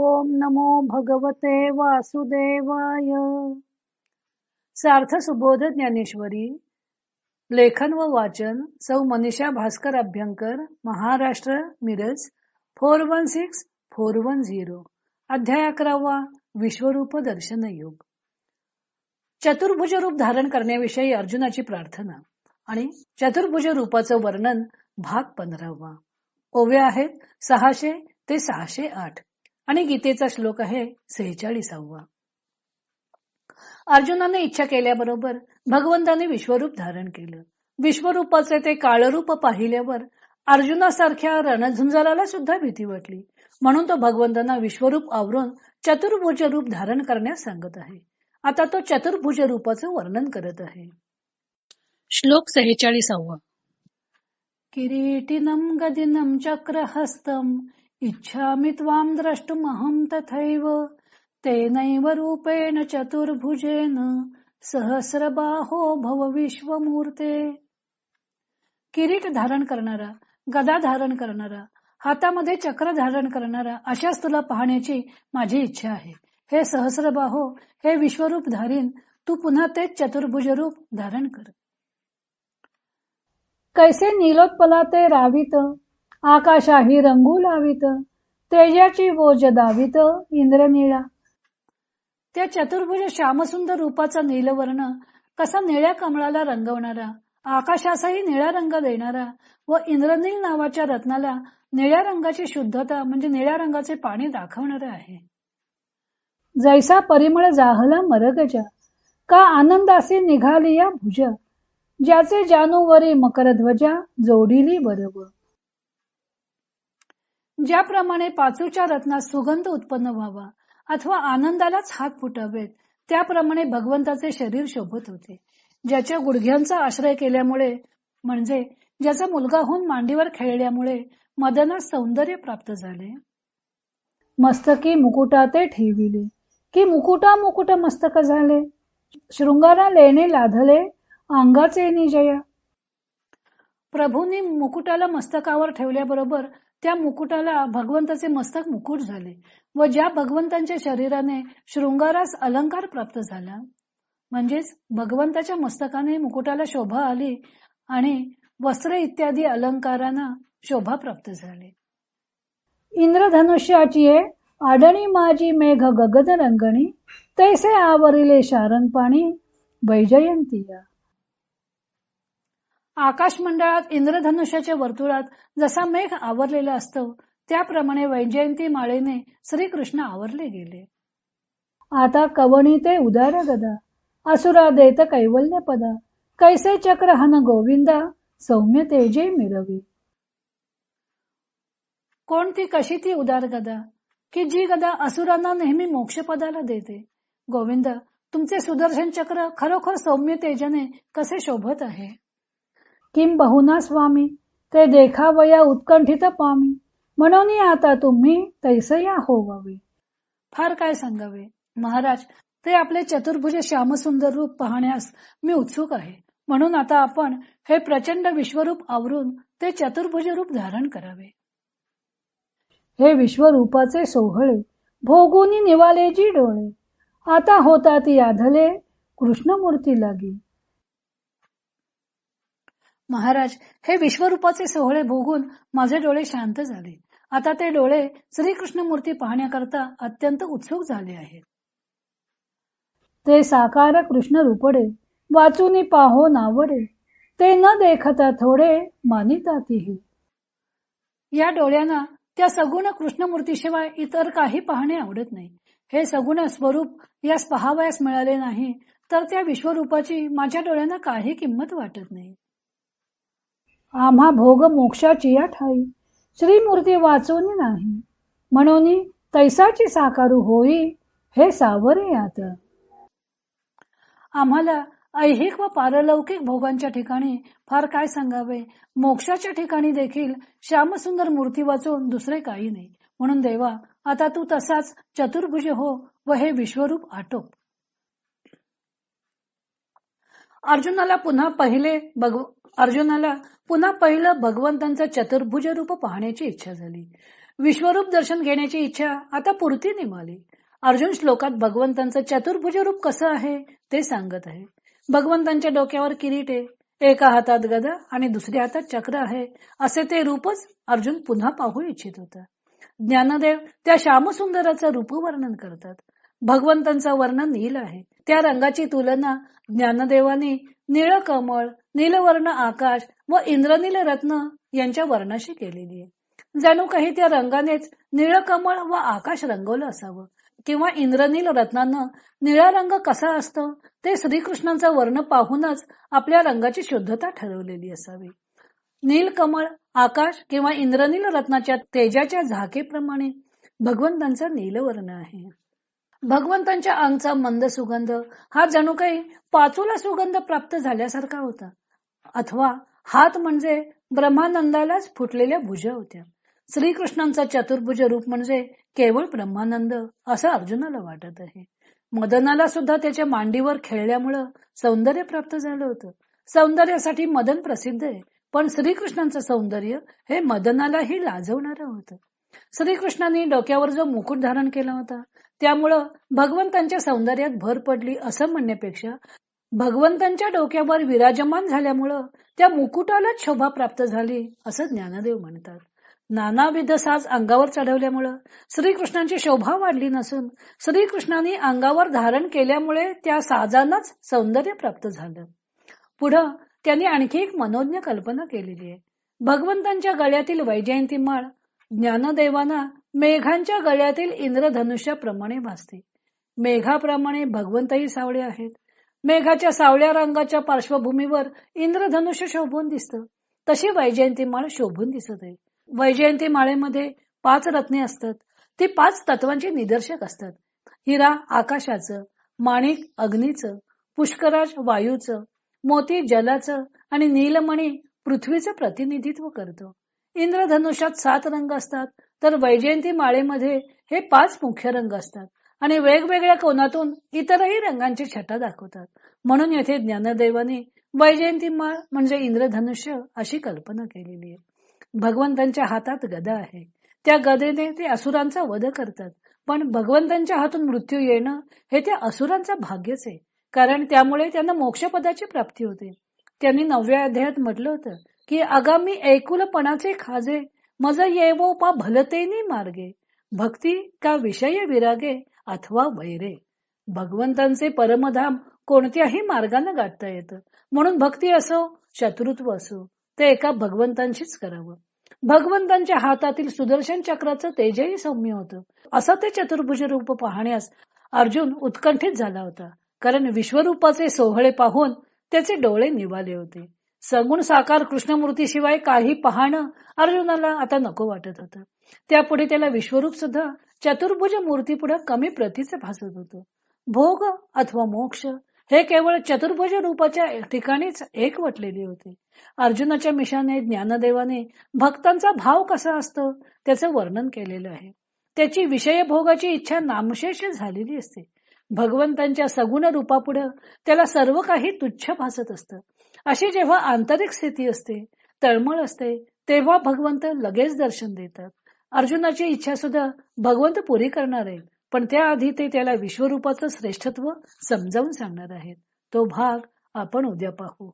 ओम नमो भगवते वासुदेवाय. सार्थ सुबोध ज्ञानेश्वरी लेखन व वाचन सौ Manisha Bhaskar Abhyankar Maharashtra Miraj four one six four one zero अध्याय अकरावा विश्वरूप दर्शन योग. चतुर्भुज रूप धारण करण्याविषयी अर्जुनाची प्रार्थना आणि चतुर्भुज रूपाचं वर्णन भाग पंधरावा. ओव्या आहेत सहाशे ते सहाशे आठ. आणि गीतेचा श्लोक आहे सेहेचाळीसावा. अर्जुनाने इच्छा केल्याबरोबर भगवंताने विश्वरूप धारण केलं. विश्वरूपाचे ते काळरूप पाहिल्यावर अर्जुनासारख्या रणझुंजाराला सुद्धा भीती वाटली. म्हणून तो भगवंतांना विश्वरूप आवरून चतुर्भुज रूप धारण करण्यास सांगत आहे. आता तो चतुर्भुज रूपाचं वर्णन करत आहे. श्लोक सेहेचाळीसावा. किरीटिनं गदिनं चक्रहस्तम् इच्छामि त्वां द्रष्टुमहं तथैव। तेनैव रूपेण चतुर्भुजेन सहस्रबाहो भव विश्वमूर्ते। किरीट धारण करणारा गदा धारण करणारा हातामध्ये चक्र धारण करणारा अशाच तुला पाहण्याची माझी इच्छा आहे. हे सहस्रबाहो हे विश्वरूप धारीन तू पुन्हा तेच चतुर्भुज रूप धारण कर। कैसे नीलोत्पला ते रावित? आकाशाही रंगू लावित. तेजाची बोज दावित इंद्रनिळा. त्या चतुर्भुज श्यामसुंदर रूपाचा नीलवर्ण कसा निळ्या कमळाला रंगवणारा आकाशाचाही निळा रंग देणारा व इंद्रनील नावाच्या रत्नाला निळ्या रंगाची शुद्धता म्हणजे निळ्या रंगाचे पाणी दाखवणार आहे. जैसा परिमळ जाहला मरगजा का आनंदासी निघाली या भुज ज्याचे जानूवरी मकरध्वजा जोडिली बरोबर. ज्याप्रमाणे पाचूच्या रत्नात सुगंध उत्पन्न व्हावा अथवा आनंदालाच हात फुटावेत त्याप्रमाणे भगवंताचे शरीर शोभत होते. ज्याच्या गुडघ्यांचा आश्रय केल्यामुळे म्हणजे ज्याचा मुलगा होऊन मांडीवर खेळल्यामुळे मदनास सौंदर्य प्राप्त झाले. मस्तकी मुकुटा ते ठेविले. की मुकुटा मुकुट मस्तक झाले. शृंगारा लेणे लाधले. अंगाचे निजया. प्रभूंनी मुकुटाला मस्तकावर ठेवल्याबरोबर त्या मुकुटाला भगवंताचे मस्तक मुकुट झाले व ज्या भगवंतांच्या शरीराने शृंगारास अलंकार प्राप्त झाला म्हणजेच भगवंताच्या मस्तकाने मुकुटाला शोभा आली आणि वस्त्र इत्यादी अलंकारांना शोभा प्राप्त झाली. इंद्रधनुष्याची आडणी माझी मेघ गगन रंगणी तैसे आवरिले शारण पाणी वैजयंतिया आकाश मंडळात इंद्रधनुष्याच्या वर्तुळात जसा मेघ आवरलेला असतो त्याप्रमाणे वैजयंती माळेने श्रीकृष्ण आवरले गेले. आता कवणी ते उदार गदा असुरा देत कैवल्य पदा कैसे चक्र हन गोविंदा सौम्य तेजे मिरवी. कोणती कशी ती उदार गदा की जी गदा असुरांना नेहमी मोक्षपदाला देते? गोविंद तुमचे सुदर्शन चक्र खरोखर सौम्य तेजाने कसे शोभत आहे? किम बहुना स्वामी? ते देखावया उत्कंठित पामी. म्हणून आता तुम्ही तैसया होवावे. फार काय सांगावे? महाराज ते आपले चतुर्भुज श्यामसुंदर रूप पाहण्यास मी उत्सुक आहे. म्हणून आता आपण हे प्रचंड विश्वरूप आवरून ते चतुर्भुज रूप धारण करावे. हे विश्वरूपाचे सोहळे भोगुनी निवाले जी डोळे. आता होता ती आधले कृष्णमूर्ती लागी. महाराज हे विश्वरूपाचे सोहळे भोगून माझे डोळे शांत झाले. आता ते डोळे श्रीकृष्ण मूर्ती पाहण्याकरता अत्यंत उत्सुक झाले आहेत. ते साकार कृष्ण रूपडे वाचूनी पाहो नावडे ते न देखता थोडे मानिता या डोळ्यांना त्या सगुण कृष्णमूर्तीशिवाय इतर काही पाहणे आवडत नाही. हे सगुण स्वरूप यास पहावयास मिळाले नाही तर त्या विश्वरूपाची माझ्या डोळ्यांना काही किंमत वाटत नाही. आम्हा भोग मोक्षाची या ठाई श्रीमूर्ती वाचून नाही. म्हणून तैसाची साकारू होई हे सावरे यात आम्हाला ऐहिक व पारलौकिक भोगांच्या ठिकाणी फार काय सांगावे? मोक्षाच्या ठिकाणी देखील श्यामसुंदर मूर्ती वाचून दुसरे काही नाही. म्हणून देवा आता तू तसाच चतुर्भुज हो व हे विश्वरूप आटोप अर्जुनाला पुन्हा पहिले अर्जुनाला पुन्हा पहिलं भगवंतांचं चतुर्भुज रूप पाहण्याची इच्छा झाली. विश्वरूप दर्शन घेण्याची इच्छा आता पुरती निमाली. अर्जुन श्लोकात भगवंतांचं चतुर्भुज रूप कसं आहे ते सांगत आहे. भगवंतांच्या डोक्यावर किरीट आहे एका हातात गदा आणि दुसऱ्या हातात चक्र आहे असे ते रूपच अर्जुन पुन्हा पाहू इच्छित होता. ज्ञानदेव त्या श्यामसुंदराचं रूप वर्णन करतात. भगवंतांचं वर्णन नील आहे. त्या रंगाची तुलना ज्ञानदेवाने निळ कमळ नीलवर्ण आकाश व इंद्रनील रत्न यांच्या वर्णाशी केलेली आहे. जणू काही त्या रंगानेच निळ कमळ व आकाश रंगवलं असावं. किंवा इंद्रनील रत्नानं निळा रंग कसा असतो ते श्रीकृष्णांचा वर्ण पाहूनच आपल्या रंगाची शुद्धता ठरवलेली असावी. नीलकमळ आकाश किंवा इंद्रनील रत्नाच्या तेजाच्या झाकेप्रमाणे भगवंतांचा नीलवर्ण आहे. भगवंतांच्या अंगचा मंद सुगंध हा जणू काही पाचूला सुगंध प्राप्त झाल्यासारखा होता. अथवा हात म्हणजे ब्रह्मानंदालाच फुटलेल्या भुजा होत्या. श्रीकृष्णांचा चतुर्भुज रूप म्हणजे केवळ ब्रह्मानंद असं अर्जुनाला वाटत आहे. मदनाला सुद्धा त्याच्या मांडीवर खेळल्यामुळं सौंदर्य प्राप्त झालं होतं. सौंदर्यासाठी मदन प्रसिद्ध आहे पण श्रीकृष्णांचं सौंदर्य हे मदनालाही लाजवणारं होतं. श्रीकृष्णाने डोक्यावर जो मुकुट धारण केला होता त्यामुळं भगवंतांच्या सौंदर्यात भर पडली असं म्हणण्यापेक्षा भगवंतांच्या डोक्यावर विराजमान झाल्यामुळं त्या मुकुटालाच शोभा प्राप्त झाली असं ज्ञानदेव म्हणतात. नानाविध साज अंगावर चढवल्यामुळं श्रीकृष्णांची शोभा वाढली नसून श्रीकृष्णाने अंगावर धारण केल्यामुळे त्या साजांनाच सौंदर्य प्राप्त झालं. पुढं त्यांनी आणखी एक मनोज्ञ कल्पना केलेली आहे. भगवंतांच्या गळ्यातील वैजयंती माळ ज्ञानदेवांना मेघांच्या गळ्यातील इंद्रधनुष्याप्रमाणे भासते मेघाप्रमाणे भगवंतही सावळे आहेत. मेघाच्या सावळ्या रंगाच्या पार्श्वभूमीवर इंद्रधनुष्य शोभून दिसत. तशी वैजयंती माळ शोभून दिसत आहे. वैजयंती माळेमध्ये पाच रत्ने असतात. ती पाच तत्वांची निदर्शक असतात. हिरा आकाशाचं माणिक अग्नीचं पुष्कराज वायूचं मोती जलाचं आणि नीलमणी पृथ्वीचं प्रतिनिधित्व करतो. इंद्रधनुष्यात सात रंग असतात तर वैजयंती माळेमध्ये हे पाच मुख्य रंग असतात आणि वेगवेगळ्या कोनातून इतरही रंगांची छटा दाखवतात. म्हणून येथे ज्ञानदेवाने वैजयंती माळ म्हणजे इंद्रधनुष्य अशी कल्पना केलेली आहे. भगवंतांच्या हातात गदा आहे. त्या गदेने ते असुरांचा वध करतात पण भगवंतांच्या हातून मृत्यू येणं हे त्या असुरांचा भाग्यच आहे कारण त्यामुळे त्यांना मोक्षपदाची प्राप्ती होते. त्यांनी नवव्या अध्यायात म्हटलं होतं की आगामी एकुलपणाचे खाजे मज येवो पा भलतेनी मार्गे. भक्ती का विषय विरागे अथवा वैरे. भगवंतांचे परमधाम कोणत्याही मार्गाने गाठता येतं. म्हणून भक्ती असो शत्रुत्व असो ते एका भगवंतांशीच करावं. भगवंतांच्या हातातील सुदर्शन चक्राचं तेजही सौम्य होतं. असं ते चतुर्भुज रूप पाहण्यास अर्जुन उत्कंठित झाला होता. कारण विश्वरूपाचे सोहळे पाहून त्याचे डोळे निवाले होते. सगुण साकार कृष्णमूर्तीशिवाय काही पाहणं अर्जुनाला आता नको वाटत होतं. त्यापुढे त्याला विश्वरूप सुद्धा चतुर्भुज मूर्ती पुढे कमी प्रतीचे भासत होतं. भोग अथवा मोक्ष हे केवळ चतुर्भुज रूपाच्या ठिकाणीच एक वटलेले होते. अर्जुनाच्या मिशाने ज्ञानदेवाने भक्तांचा भाव कसा असतो त्याचं वर्णन केलेलं आहे. त्याची विषय भोगाची इच्छा नामशेष झालेली असते. भगवंतांच्या सगुण रूपापुढं त्याला सर्व काही तुच्छ भासत असतं. अशी जेव्हा आंतरिक स्थिती असते तळमळ असते तेव्हा भगवंत लगेच दर्शन देतात. अर्जुनाची इच्छा सुद्धा भगवंत पुरी करणार आहे पण त्याआधी ते त्याला विश्वरूपाचं श्रेष्ठत्व समजावून सांगणार आहेत. तो भाग आपण उद्या पाहू.